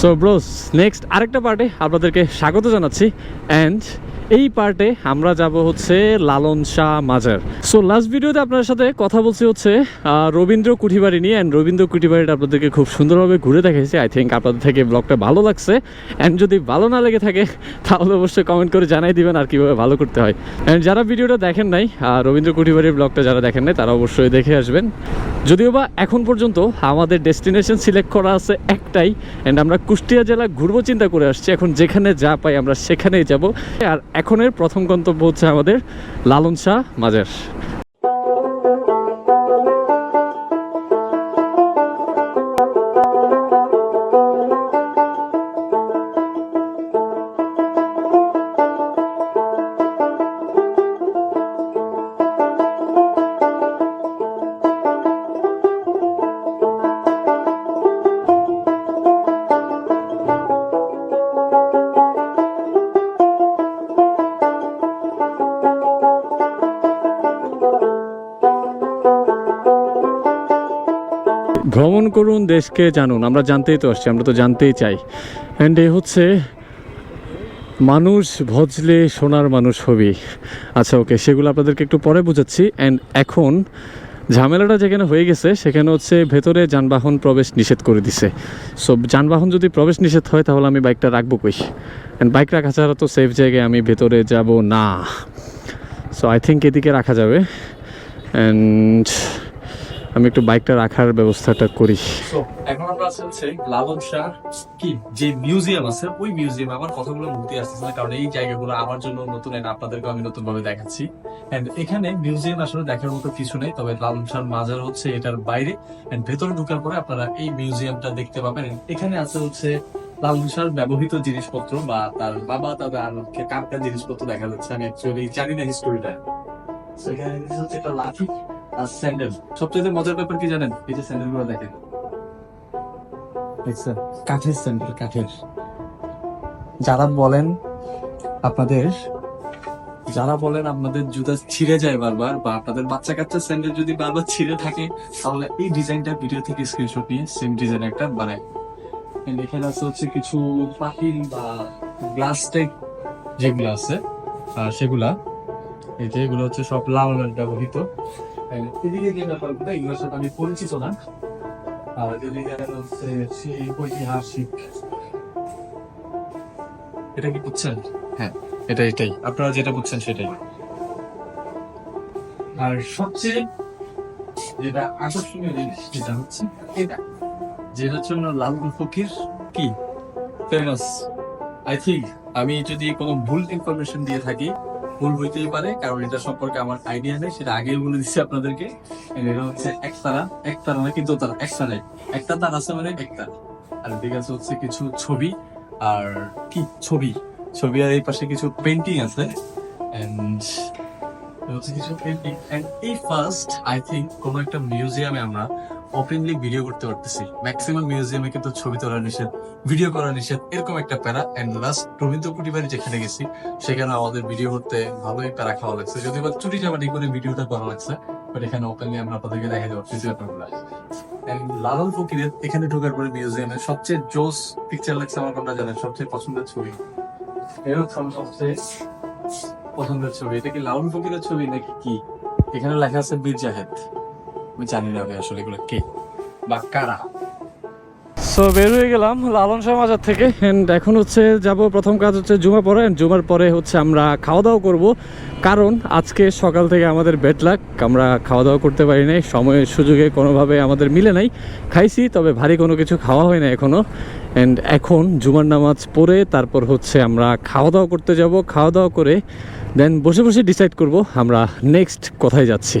So bros next আরেকটা পার্টে আপনাদেরকে স্বাগত জানাচ্ছি অ্যান্ড এই পার্টে আমরা যাব হচ্ছে লালন শাহ মাজার। সো লাস্ট ভিডিওতে আপনার সাথে কথা বলছি হচ্ছে রবীন্দ্র কুঠিবাড়ি নিয়ে অ্যান্ড রবীন্দ্র কুঠিবাড়িটা আপনাদেরকে খুব সুন্দরভাবে ঘুরে দেখাইছি। আই থিঙ্ক আপনাদের থেকে ব্লগটা ভালো লাগছে। অ্যান্ড যদি ভালো না লেগে থাকে, তাহলে অবশ্যই কমেন্ট করে জানাই দিবেন আর কীভাবে ভালো করতে হয়। অ্যান্ড যারা ভিডিওটা দেখেন নাই রবীন্দ্র কুঠিবাড়ির ব্লগটা যারা দেখেন নাই, তারা অবশ্যই দেখে আসবেন। যদিও বা এখন পর্যন্ত আমাদের ডেস্টিনেশন সিলেক্ট করা আছে একটাই অ্যান্ড আমরা কুষ্টিয়া জেলা ঘুরবো চিন্তা করে আসছি। এখন যেখানে যা পাই আমরা সেখানেই যাব। আর এখনের প্রথম গন্তব্য হচ্ছে আমাদের লালন শাহ মাজার। ভ্রমণ করুন, দেশকে জানুন। আমরা জানতেই তো আসছি, আমরা তো জানতেই চাই। অ্যান্ড এ হচ্ছে, মানুষ ভজলে সোনার মানুষ হবি। আচ্ছা ওকে সেগুলো আপনাদেরকে একটু পরে বুঝাচ্ছি। অ্যান্ড এখন, ঝামেলাটা যেখানে হয়ে গেছে, সেখানে হচ্ছে ভেতরে যানবাহন প্রবেশ নিষেধ করে দিছে। সো যানবাহন যদি প্রবেশ নিষেধ হয়, তাহলে আমি বাইকটা রাখব কই? অ্যান্ড বাইক রাখা ছাড়া তো সেফ জায়গায় আমি ভেতরে যাব না। সো আই থিঙ্ক এদিকে রাখা যাবে। অ্যান্ড আমি একটু বাইকটা রাখার ব্যবস্থাটা করি। এখন আমরা আছি লালন শাহ কি? যে মিউজিয়াম আছে, ওই মিউজিয়াম আমার কতগুলো মূর্তি আসতেছে, কারণ এই জায়গাগুলো আমার জন্য নতুন and আপনাদেরকে আমি নতুন ভাবে দেখাচ্ছি। এন্ড এখানে মিউজিয়াম আসলে দেখার মতো কিছু নেই, তবে লালন শাহ মাজার হচ্ছে এটার বাইরে। এন্ড ভেতরে ঢোকার পরে আপনারা এই মিউজিয়ামটা দেখতে পাবেন। এখানে আছে হচ্ছে লালন শাহর ব্যবহৃত জিনিসপত্র বা তার বাবা, তাদের আর কারকার জিনিসপত্র দেখা যাচ্ছে, আমি অ্যাকচুয়ালি জানি না হিস্টোরিটা এখানে হচ্ছে একটা লাঠি। আর স্যান্ডেল সবচেয়ে মজার ব্যাপার কি জানেন? এই যে স্যান্ডেলগুলো দেখেন কাঠের স্যান্ডেল কাঠের। যারা বলেন আপনাদের, যারা বলেন আপনাদের জুতা ছিঁড়ে যায় বারবার বা আপনাদের বাচ্চা কাচ্চা স্যান্ডেল যদি বারবার ছিঁড়ে থাকে, তাহলে এই ডিজাইনটা ভিডিও থেকে স্ক্রিনশট নিয়ে সেম ডিজাইন একটা বানায়। এখানে আছে হচ্ছে কিছু পাতিল বা গ্লাস টাইপ যেগুলো আছে সেগুলা। এই যে এগুলো হচ্ছে সব লাল ব্যবহৃত। এদিকে যে ব্যাপারগুলো এগুলোর সাথে আমি পরিচিত না। আর সেই ঐতিহাসিক এটা কি বুঝছেন? হ্যাঁ এটা এটাই। আপনারা যেটা বুঝছেন সেটাই। আর সবচেয়ে যেটা আকর্ষণীয় জিনিস যেটা হচ্ছে এটা। যেটা হচ্ছে আমরা লালন ফকির কি? ফেমাস আই থিঙ্ক আমি যদি কোনো ভুল ইনফরমেশন দিয়ে থাকি ভুল হইতেই পারে, কারণ এটা সম্পর্কে আমার আইডিয়া নেই, সেটা আগেই বলে দিচ্ছি আপনাদেরকে। এটা হচ্ছে একতারা একতারা নাকি দোতারা একতারাই একটা তার আছে মানে একতারা আর এদিকে আছে হচ্ছে কিছু ছবি, আর কি ছবি? ছবি আর এই পাশে কিছু পেন্টিং আছে। কিছু পেন্টিং এই ফার্স্ট আই থিঙ্ক কোনো একটা মিউজিয়ামে আমরা ওপেনলি ভিডিও করতে পারতেছি। ম্যাক্সিমাম মিউজিয়ামে কিন্তু ছবি তোলা নিষেধ ভিডিও করা নিষেধ, এরকম একটা প্যারা। এন্ড লাস্ট রবীন্দ্র কুটিবাড়ি যেখানে গেছি, সেখানে আমাদের ভিডিও করতে ভালোই প্যারা খাওয়া লাগছে। যদিও বা চুরি চামাটি করে ভিডিওটা করা লাগছে বাট এখানে ওপেনলি আমরা আপনাদেরকে দেখা যাব লালন ফকিরের এখানে ঢোকার পরে মিউজিয়ামের সবচেয়ে জোস পিকচার লাগছে আমার কোনটা জানেন? সবচেয়ে পছন্দের ছবি। এর সবচেয়ে পছন্দের ছবি। এটা কি লালন ফকিরের ছবি নাকি কি? এখানে লেখা আছে বীর জাহেদ। আমি জানি না ভাই আসলে এগুলো কে বা কারা। সো বের হয়ে গেলাম লালন শাহ মাজার থেকে। অ্যান্ড এখন হচ্ছে যাব, প্রথম কাজ হচ্ছে জুমা পরে। And জুমার পরে হচ্ছে আমরা খাওয়া দাওয়া করব। কারণ আজকে সকাল থেকে আমাদের বেড লাক আমরা খাওয়া দাওয়া করতে পারি নাই। সময়ের সুযোগে কোনোভাবে আমাদের মিলে নাই। খাইছি, তবে ভারী কোনো কিছু খাওয়া হয় না এখনও অ্যান্ড এখন জুমার নামাজ পড়ে তারপর হচ্ছে আমরা খাওয়া দাওয়া করতে যাব। খাওয়া দাওয়া করে দেন বসে বসে ডিসাইড করব আমরা নেক্সট কোথায় যাচ্ছি।